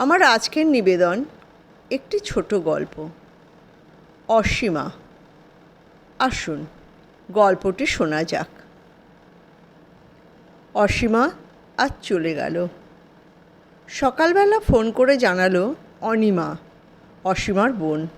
আমার আজকের নিবেদন একটি ছোট গল্প। অসীমা, আসুন গল্পটি শোনা যাক। অসীমা আজ চলে গেল। সকালবেলা ফোন করে জানালো অনিমা, অসীমার বোন।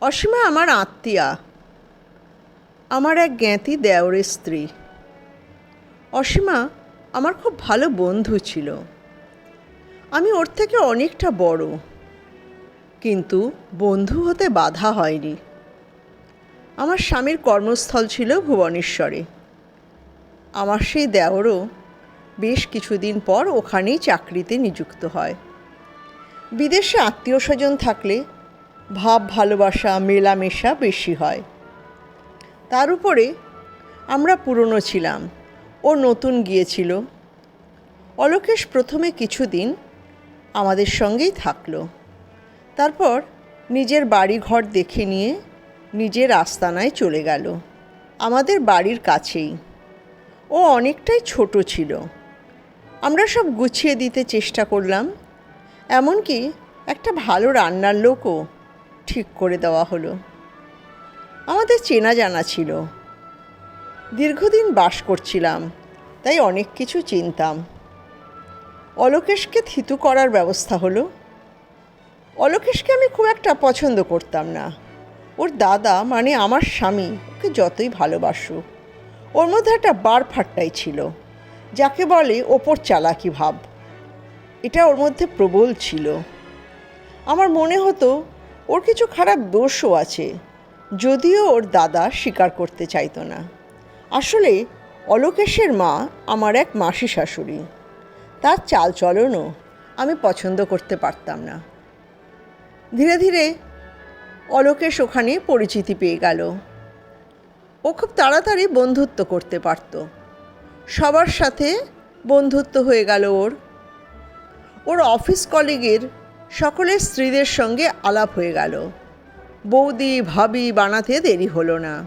অসীমা আমার আত্মীয়া। আমার এক জ্ঞাতি দেওরের স্ত্রী। অসীমা আমার খুব ভালো বন্ধু ছিল। আমি ওর থেকে অনেকটা বড়। কিন্তু বন্ধু হতে বাধা হয়নি। আমার স্বামীর কর্মস্থল ছিল ভুবনেশ্বরে। আমার সেই দেওরও বেশ কিছুদিন পর ওখানেই চাকরিতে নিযুক্ত হয়। বিদেশে আত্মীয় স্বজন থাকলে ভাব, ভালোবাসা, মেলামেশা বেশি হয়। তার উপরে আমরা পুরনো ছিলাম। ও নতুন গিয়েছিল। অলোকেশ প্রথমে কিছুদিন আমাদের সঙ্গেই থাকল। তারপর নিজের বাড়ি ঘর দেখে নিয়ে নিজের আস্তানায় চলে গেল। আমাদের বাড়ির কাছেই। ও অনেকটাই ছোট ছিল। আমরা সব গুছিয়ে দিতে চেষ্টা করলাম। এমনকি একটা ভালো রান্নার লোকও ঠিক করে দেওয়া হলো। আমাদের চেনা জানা ছিল। দীর্ঘদিন বাস করছিলাম, তাই অনেক কিছু চিনতাম। অলোকেশকে থিতু করার ব্যবস্থা হলো। অলোকেশকে আমি খুব একটা পছন্দ করতাম না। ওর দাদা মানে আমার স্বামী, ওকে যতই ভালোবাসুক, ওর মধ্যে একটা বার ফাট্টাই ছিল, যাকে বলে ওপর চালাকি ভাব। এটা ওর মধ্যে প্রবল ছিল। আমার মনে হতো, ওর কিছু খারাপ দোষও আছে, যদিও ওর দাদা স্বীকার করতে চাইতো না। আসলে, অলোকেশের মা আমার এক মাসি শাশুড়ি তার চাল চলনও আমি পছন্দ করতে পারতাম না। ধীরে ধীরে অলোকেশ ওখানে পরিচিতি পেয়ে গেল। ও খুব তাড়াতাড়ি বন্ধুত্ব করতে পারত। সবার সাথে বন্ধুত্ব হয়ে গেল ওর। ওর অফিস কলিগের সকলের স্ত্রীদের সঙ্গে আলাপ হয়ে গেল। বৌদি, ভাবি বানাতে দেরি হলো না।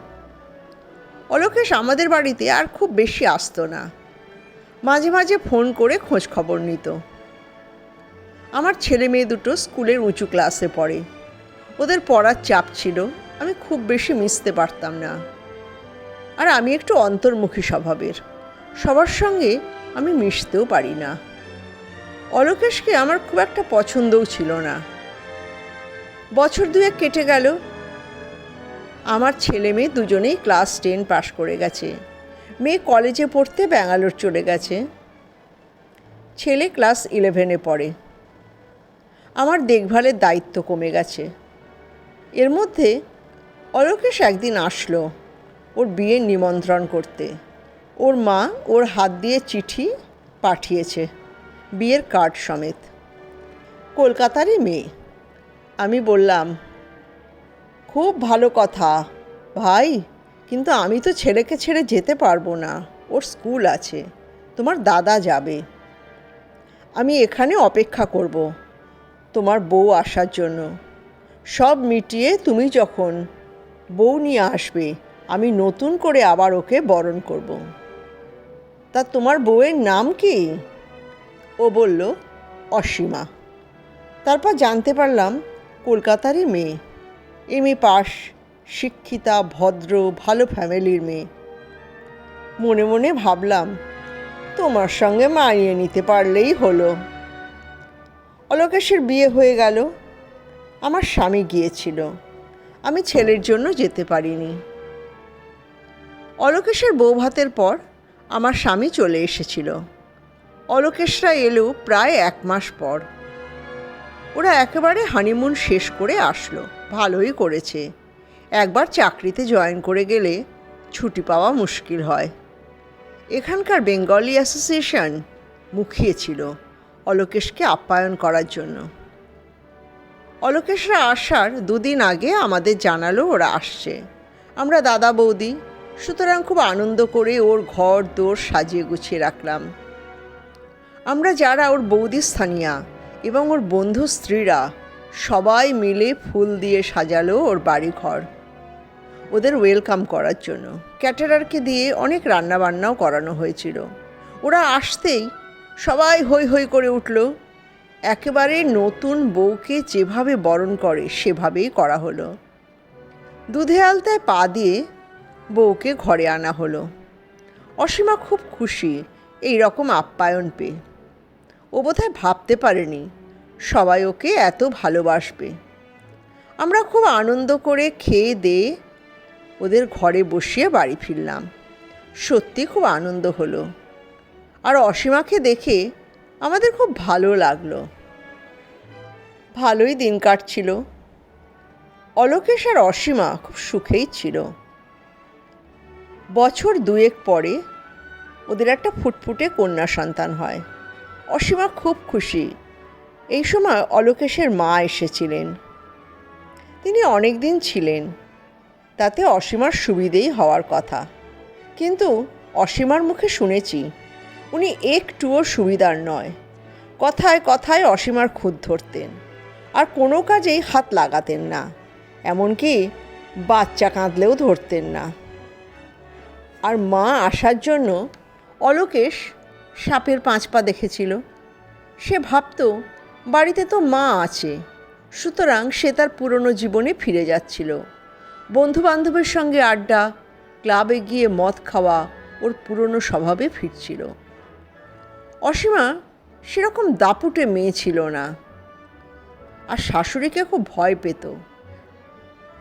অলোকেশ আমাদের বাড়িতে আর খুব বেশি আসতো না। মাঝে মাঝে ফোন করে খোঁজ খবর নিত। আমার ছেলে মেয়ে দুটো স্কুলের উঁচু ক্লাসে পড়ে। ওদের পড়ার চাপ ছিল, আমি খুব বেশি মিশতে পারতাম না। আর আমি একটু অন্তর্মুখী স্বভাবের, সবার সঙ্গে আমি মিশতেও পারি না। অলোকেশকে আমার খুব একটা পছন্দও ছিল না। বছর দুয়েক কেটে গেল। আমার ছেলে মেয়ে দুজনেই ক্লাস টেন পাশ করে গেছে। মেয়ে কলেজে পড়তে ব্যাঙ্গালোর চলে গেছে। ছেলে ক্লাস ইলেভেনে পড়ে। আমার দেখভালের দায়িত্ব কমে গেছে। এর মধ্যে অলোকেশ একদিন আসলো ওর বিয়ের নিমন্ত্রণ করতে। ওর মা ওর হাত দিয়ে চিঠি পাঠিয়েছে, বিয়ের কার্ড সমেত। কলকাতারই মেয়ে। আমি বললাম, খুব ভালো কথা, ভাই। কিন্তু আমি তো ছেলেকে ছেড়ে যেতে পারব না। ওর স্কুল আছে। তোমার দাদা যাবে। আমি এখানে অপেক্ষা করব। তোমার বউ আসার জন্য। সব মিটিয়ে তুমি যখন বউ নিয়ে আসবে, আমি নতুন করে আবার ওকে বরণ করব। তা তোমার বউয়ের নাম কি? ও বলল, অসীমা। তারপর জানতে পারলাম, কলকাতারই মেয়ে। এম পাস শিক্ষিতা, ভদ্র, ভালো ফ্যামিলির মেয়ে। মনে মনে ভাবলাম, তোমার সঙ্গে মানিয়ে নিতে পারলেই হলো। অলোকেশের বিয়ে হয়ে গেল। আমার স্বামী গিয়েছিল। আমি ছেলের জন্য যেতে পারিনি। অলোকেশের বৌভাতের পর আমার স্বামী চলে এসেছিল। অলোকেশরা এলো প্রায় এক মাস পর। ওরা একেবারে হানিমুন শেষ করে আসলো। ভালোই করেছে। একবার চাকরিতে জয়েন করে গেলে ছুটি পাওয়া মুশকিল হয়। এখানকার বেঙ্গলি অ্যাসোসিয়েশন মুখিয়ে ছিল অলোকেশকে আপ্যায়ন করার জন্য। অলোকেশরা আসার দুদিন আগে আমাদের জানালো ওরা আসছে। আমরা দাদা বৌদি, সুতরাং খুব আনন্দ করে ওর ঘর, দোর সাজিয়ে গুছিয়ে রাখলাম। আমরা যারা ওর বৌদি স্থানীয়া এবং ওর বন্ধু স্ত্রীরা সবাই মিলে ফুল দিয়ে সাজালো ওর বাড়ি ঘর ওদের ওয়েলকাম করার জন্য। ক্যাটারারকে দিয়ে অনেক রান্নাবান্নাও করানো হয়েছিল। ওরা আসতেই সবাই হই হই করে উঠল। একেবারে নতুন বউকে যেভাবে বরণ করে, সেভাবেই করা হলো। দুধে আলতায় পা দিয়ে বউকে ঘরে আনা হলো। অসীমা খুব খুশি এই রকম আপ্যায়ন পেয়ে। ও বোধহয় ভাবতে পারেনি সবাই ওকে এত ভালোবাসবে। আমরা খুব আনন্দ করে খেয়ে দিয়ে ওদের ঘরে বসিয়ে বাড়ি ফিরলাম। সত্যি খুব আনন্দ হলো। আর অসীমাকে দেখে আমাদের খুব ভালো লাগল। ভালোই দিন কাটছিল। অলোকেশ আর অসীমা খুব সুখেই ছিল। বছর দুয়েক পরে ওদের একটা ফুটফুটে কন্যা সন্তান হয়। অসীমা খুব খুশি। এই সময় অলোকেশের মা এসেছিলেন। তিনি অনেক দিন ছিলেন। তাতে অসীমার সুবিধেই হওয়ার কথা। কিন্তু অসীমার মুখে শুনেছি, উনি একটুও সুবিধার নয়। কথায় কথায় অসীমার খুদ ধরতেন, আর কোনো কাজেই হাত লাগাতেন না। এমনকি বাচ্চা কাঁদলেও ধরতেন না। আর মা আসার জন্য অলোকেশ সাপের পাঁচ পা দেখেছিল। সে ভাবত, বাড়িতে তো মা আছে, সুতরাং সে তার পুরনো জীবনে ফিরে যাচ্ছিল। বন্ধু বান্ধবের সঙ্গে আড্ডা, ক্লাবে গিয়ে মদ খাওয়া, ওর পুরনো স্বভাবে ফিরছিল। অসীমা সেরকম দাপুটে মেয়ে ছিল না। আর শাশুড়িকে খুব ভয় পেত।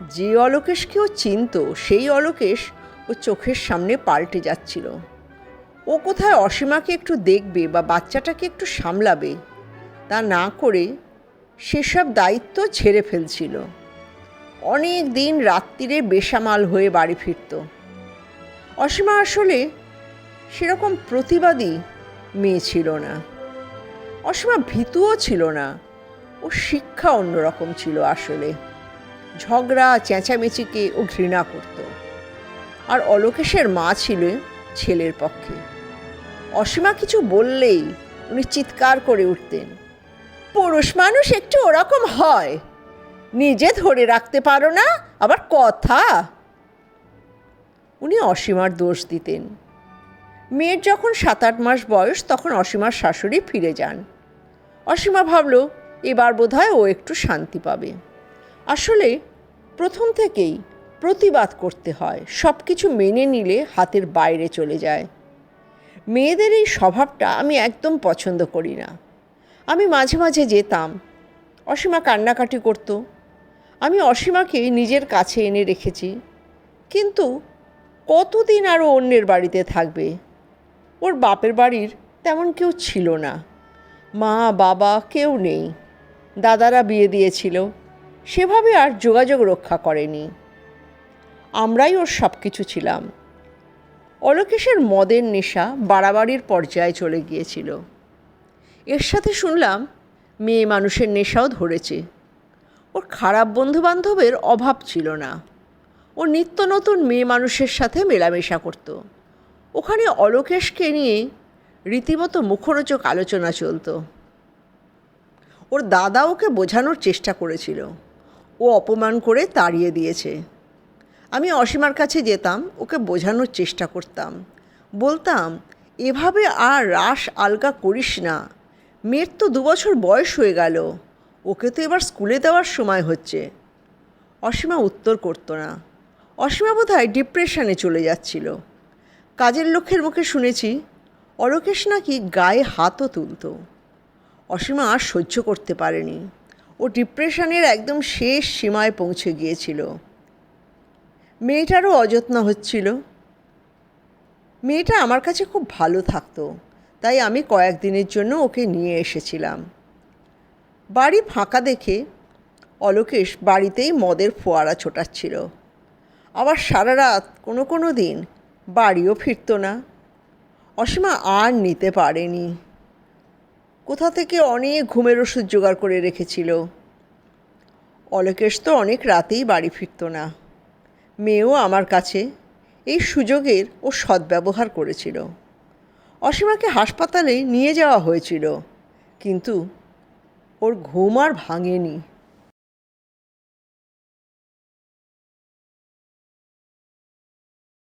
যে অলোকেশকেও চিনত, সেই অলোকেশ ও চোখের সামনে পাল্টে যাচ্ছিল। ও কোথায় অসীমাকে একটু দেখবে বা বাচ্চাটাকে একটু সামলাবে, তা না করে সেসব দায়িত্ব ছেড়ে ফেলছিল। অনেক দিন রাত্রিরে বেসামাল হয়ে বাড়ি ফিরত। অসীমা আসলে সেরকম প্রতিবাদী মেয়ে ছিল না। অসীমা ভীতুও ছিল না। ও শিক্ষা অন্যরকম ছিল আসলে। ঝগড়া, চেঁচামেচিকে ও ঘৃণা করত। আর অলোকেশের মা ছিল ছেলের পক্ষে। অসীমা কিছু বললেই উনি চিৎকার করে উঠতেন। পুরুষ মানুষ একটু ওরকম হয়। নিজে ধরে রাখতে পারো না, আবার কথা। উনি অসীমার দোষ দিতেন। মেয়ের যখন সাত আট মাস বয়স, তখন অসীমার শাশুড়ি ফিরে যান। অসীমা ভাবল, এবার বোধহয় ও একটু শান্তি পাবে। আসলে প্রথম থেকেই প্রতিবাদ করতে হয় সব কিছু মেনে নিলে হাতের বাইরে চলে যায়। মেয়েদের এই স্বভাবটা আমি একদম পছন্দ করি না। আমি মাঝে মাঝে যেতাম। অসীমা কান্নাকাটি করতো আমি অসীমাকে নিজের কাছে এনে রেখেছি। কিন্তু কতদিন আরও অন্যের বাড়িতে থাকবে? ওর বাপের বাড়ির তেমন কেউ ছিল না। মা, বাবা কেউ নেই। দাদারা বিয়ে দিয়েছিল। সেভাবে আর যোগাযোগ রক্ষা করেনি। আমরাই ওর সব কিছু ছিলাম। অলোকেশের মদের নেশা বাড়াবাড়ির পর্যায়ে চলে গিয়েছিল। এর সাথে শুনলাম মেয়ে মানুষের নেশাও ধরেছে। ওর খারাপ বন্ধুবান্ধবের অভাব ছিল না। ও নিত্য নতুন মেয়ে মানুষের সাথে মেলামেশা করত। ওখানে অলোকেশকে নিয়ে রীতিমতো মুখরোচক আলোচনা চলতো। ওর দাদা ওকে বোঝানোর চেষ্টা করেছিল। ও অপমান করে তাড়িয়ে দিয়েছে। আমি অসীমার কাছে যেতাম, ওকে বোঝানোর চেষ্টা করতাম। বলতাম, এভাবে আর রাস আলগা করিস না। মেয়ের তো দু বছর বয়স হয়ে গেল। ওকে তো এবার স্কুলে দেওয়ার সময় হচ্ছে। অসীমা উত্তর করতো না। অসীমা বোধ হয় ডিপ্রেশনে চলে যাচ্ছিল। কাজের লক্ষ্যের মুখে শুনেছি, অলোকেশ নাকি গায়ে হাতও তুলত। অসীমা আর সহ্য করতে পারেনি। ও ডিপ্রেশনের একদম শেষ সীমায় পৌঁছে গিয়েছিল। মেয়েটারও অযত্ন হচ্ছিল। মেয়েটা আমার কাছে খুব ভালো থাকতো, তাই আমি কয়েকদিনের জন্য ওকে নিয়ে এসেছিলাম। বাড়ি ফাঁকা দেখে অলোকেশ বাড়িতেই মদের ফোয়ারা ছোটাচ্ছিল। আবার সারা রাত কোনো কোনো দিন বাড়িও ফিরতো না। অসীমা আর নিতে পারেনি। কোথা থেকে অনেক ঘুমের ওষুধ জোগাড় করে রেখেছিল। অলোকেশ তো অনেক রাতেই বাড়ি ফিরত না। মেয়েও আমার কাছে এই সুযোগের ও সদ্ব্যবহার করেছিল। অসীমাকে হাসপাতালে নিয়ে যাওয়া হয়েছিল, কিন্তু ওর ঘুম আর ভাঙেনি।